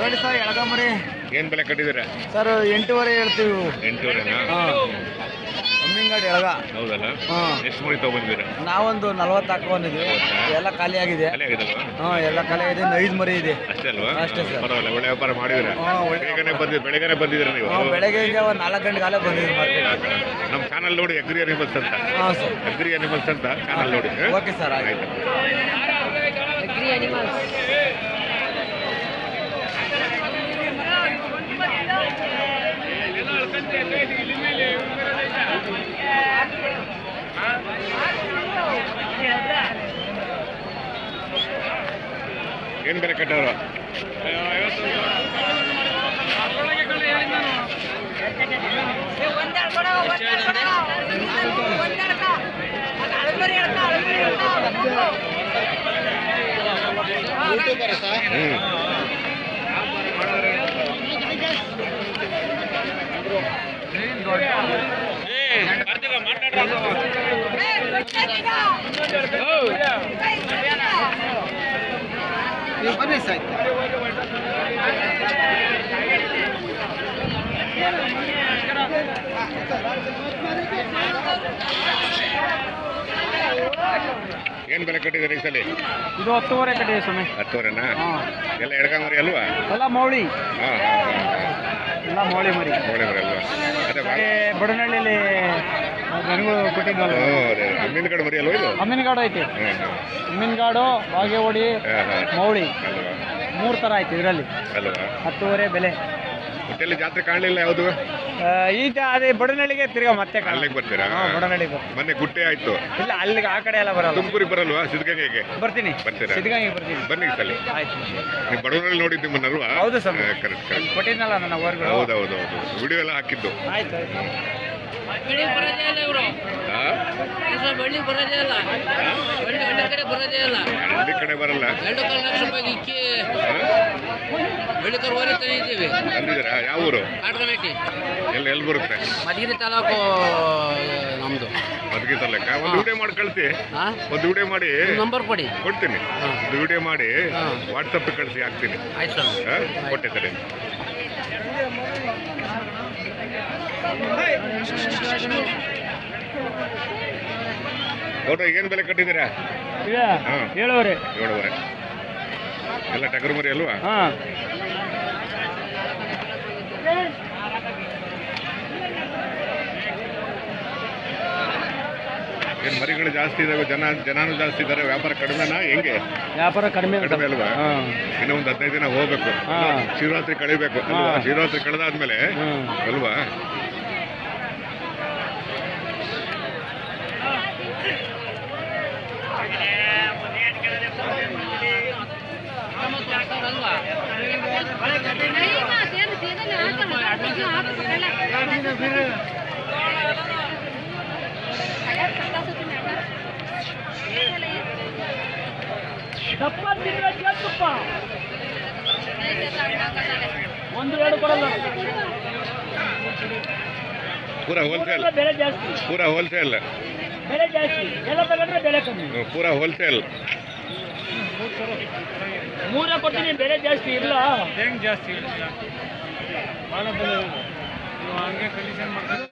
ನೋಡಿ ಸರ್ ಎಳಗಂಬರಿ ಏನ್ ಬೆಲೆ ಕಟ್ಟಿದ್ದೀರಾ? ಸರ್ ಎಂಟೂವರೆ ಹೇಳ್ತೀವಿ. ಎಂಟೂವರೆನಾ? ಹಾಂ ಒಳಗ? ಹೌದಲ್ಲ? ಎಷ್ಟು ಮರಿ ತಗೊಂಡಿದ್ದೀರಾ ನಾವೊಂದು ನಲ್ವತ್ತು ಹಾಕೊಂಡಿದ್ವಿ ಬಂದಿದ್ವಿ. ಎಲ್ಲ ಖಾಲಿ ಆಗಿದೆ. ಖಾಲಿ ಆಗಿದಲ್ವಾ? ಹಾಂ ಎಲ್ಲ ಖಾಲಿ ಆಗಿದೆ. ಇನ್ನು ಐದು ಮರಿ ಇದೆ. ಅಷ್ಟೇ ಅಲ್ವಾ? ಅಷ್ಟೇ ಸರ್. ಪರವಾಗಿಲ್ಲ ಒಳ್ಳೆ ವ್ಯಾಪಾರ ಮಾಡಿದಿರ ಹಾಂ ಒಳ್ಳೆ ಬೇಗನೆ ಬಂದಿದ್ದು ಬೆಳಗ್ಗೆನೆ ಬಂದಿದ್ದೀರಾ ನೀವು? ಬೆಳಗ್ಗೆ ಈಗ ಒಂದು ನಾಲ್ಕು ಗಂಟೆ ಕಾಲೇ ಬಂದಿದ್ವಿ ಮಾರ್ಕೆಟ್ ನಮ್ಮ ಚಾನಲ್ ನೋಡಿ ಅಗ್ರಿ ಅನಿಮಲ್ಸ್ ಅಂತ. ಹಾಂ ಸರ್. ಅಗ್ರಿ ಅನಿಮಲ್ಸ್ ಅಂತ ಚಾನಲ್ ನೋಡಿ. ಓಕೆ ಸರ್ ಆಯ್ತು. ಆಯ್ತು. ಏನ್ ಬೇರೆ ಕಟ್ಟೋರು. ಹ್ಮ್. ಬನ್ನಿ ಸರ್ ಏನ್ ಬೆಲೆ ಕಟ್ಟಿದ್ದಾರೆ ಈ ಸಲ? ಇದು ಹತ್ತುವರೆ ಕಟ್ಟಿದೆ ಸ್ವಾಮಿ. ಹತ್ತುವರೆನಾ? ಎಲ್ಲ ಮರಿ ಅಲ್ವಾ? ಎಲ್ಲ ಮೌಳಿ. ಹಾಂ ಎಲ್ಲ ಮೌಳಿ ಮರಿ. ಮರಿ ಅಲ್ವಾ? ಅದೇ ಬಡನಹಳ್ಳಿಯಲ್ಲಿ ನನಗೂ ಕೊಟ್ಟಿದ್ವಲ್ಲ ಹ್ಞೂ ಅದೇ. ಅಮ್ಮಿನ ಕಡೆ ಮರಿ ಅಲ್ವಾ ಇದು? ಅಮ್ಮಿನಗಾಡು ಐತಿ. ಅಮ್ಮಿನಗಾಡು ಬಾಗೇವಾಡಿ. ಮೌಳಿ. ಮೂರು ಥರ ಐತಿ ಇದರಲ್ಲಿ. ಹತ್ತುವರೆ ಬೆಲೆ. ಮತ್ತೆ ಜಾತ್ರೆ ಕಾಣಲಿಲ್ಲ ಯಾವುದು? ಈಗ ಅದೇ ಬಡನಳ್ಳಿಗೆ ತಿರ್ಗಾ ಮತ್ತೆ ಅಲ್ಲಿಗೆ ಬರ್ತೀರಾ? ಬರ್ತೀನಿ ಮೊನ್ನೆ ಗುಟ್ಟೆ ಆಯ್ತು. ಇಲ್ಲ ಅಲ್ಲಿಗೆ ಆ ಕಡೆ ಎಲ್ಲ ಬರಲ್ಲ. ತುಮಕೂರಿಗೆ ಬರಲ್ವಾ? ಸಿದ್ಧಗಂಗೆಗೆ? ಬರ್ತೀನಿ. ಬರ್ತೀರಾ? ಸಿದ್ಧಗಂಗೆ ಬರ್ತೀನಿ. ಬನ್ನಿ ಸಲ. ಆಯ್ತು. ನೀವು ಬಡವರಲ್ಲಿ ನೋಡಿದ್ದು ನಿಮ್ಮನ್ನಲ್ವಾ? ಹೌದು ಸರ್. ಕರೆಕ್ಟ್ ಕರೆಕ್ಟ್ ಕೊಟ್ಟಿದ್ನಲ್ಲ ನನ್ನ ಓರ್ಗಳು ಹೌದು ಹೌದು ಹೌದು ವಿಡಿಯೋ ಎಲ್ಲ ಹಾಕಿದ್ದು. ಆಯ್ತು. ಹಳ್ಳಿ ಕಡೆ ಬರೋದೇ ಇಲ್ಲ ಹಳ್ಳಿ ಕಡೆ ಬರಲ್ಲ? ಎರಡು ಕಾಲು ಲಕ್ಷ ರೂಪಾಯಿ ಇಕ್ಕಿ. ಹಾ? ಬೆಳ್ಳಿ ಕರು ಓರಿ ತಂದಿದ್ದೀವಿ ತಂದಿದ್ದೀರಾ ಯಾವ ಊರು? ಕಾಟ್ಕನಟ್ಟಿ ಎಲ್ಲ ಎಲ್ಲಿ ಬರುತ್ತೆ? ಮಧುಗಿರಿ ತಾಲೂಕು ನಮ್ಮದು ಅದಕ್ಕೆ ತರ್ಲೆಕ್ಕ ಒಂದು ವಿಡಿಯೋ ಮಾಡಿ ಕಳಿಸಿ. ಹಾಂ ಒಂದು ವಿಡಿಯೋ ಮಾಡಿ. ನಂಬರ್ ಕೊಡಿ. ಕೊಡ್ತೀನಿ. ಒಂದು ವಿಡಿಯೋ ಮಾಡಿ. ಹಾ. ವಾಟ್ಸಪ್ ಕಳಿಸಿ ಹಾಕ್ತೀನಿ. ಆಯ್ತು ಸರ್. ಹಾ? ಗೌಡ್ರ ಏನು ಬೆಲೆ ಕಟ್ಟಿದ್ದೀರಾ? ಏಳುವರೆ. ಏಳುವರೆ. ಎಲ್ಲ ಟಗರು ಮರಿ ಅಲ್ವಾ? ಏನ್ ಏನು ಮರಿಗಳು ಜಾಸ್ತಿ ಇದಾವೆ? ಜನ ಜನಾನು ಜಾಸ್ತಿ ಇದ್ದಾರೆ ವ್ಯಾಪಾರ ಕಡಿಮೆನಾ? ಹೆಂಗೆ? ವ್ಯಾಪಾರ ಕಡಿಮೆ ಕಡಿಮೆ ಅಲ್ವಾ? ಇನ್ನೂ ಒಂದು ಹದಿನೈದು ದಿನ ಹೋಗ್ಬೇಕು. ಶಿವರಾತ್ರಿ ಕಳಿಬೇಕು ಅಲ್ವಾ. ಶಿವರಾತ್ರಿ ಕಳೆದಾದ್ಮೇಲೆ ಅಲ್ವಾ ಅಲ್ವಾ ಒಂದು ಎರಡು ಕೊಡಲ್ಲ ಪೂರ ಹೋಲ್ಸೇಲ್ ಪೂರ ಹೋಲ್ಸೇಲ್ ಬೆಲೆ ಜಾಸ್ತಿ ಎಲ್ಲ ತಗೊಂಡ್ರೆ ಬೆಲೆ ಕಮ್ಮಿ. ಪೂರ ಹೋಲ್ಸೇಲ್ ಮೂರ ಕೊಡ್ತೀನಿ ಬೆಲೆ ಜಾಸ್ತಿ ಇಲ್ಲ. ಹೆಂಗ್ ಜಾಸ್ತಿ ಹಂಗೆ ಕಂಡೀಷನ್ ಮಾಡ್ತಾರೆ?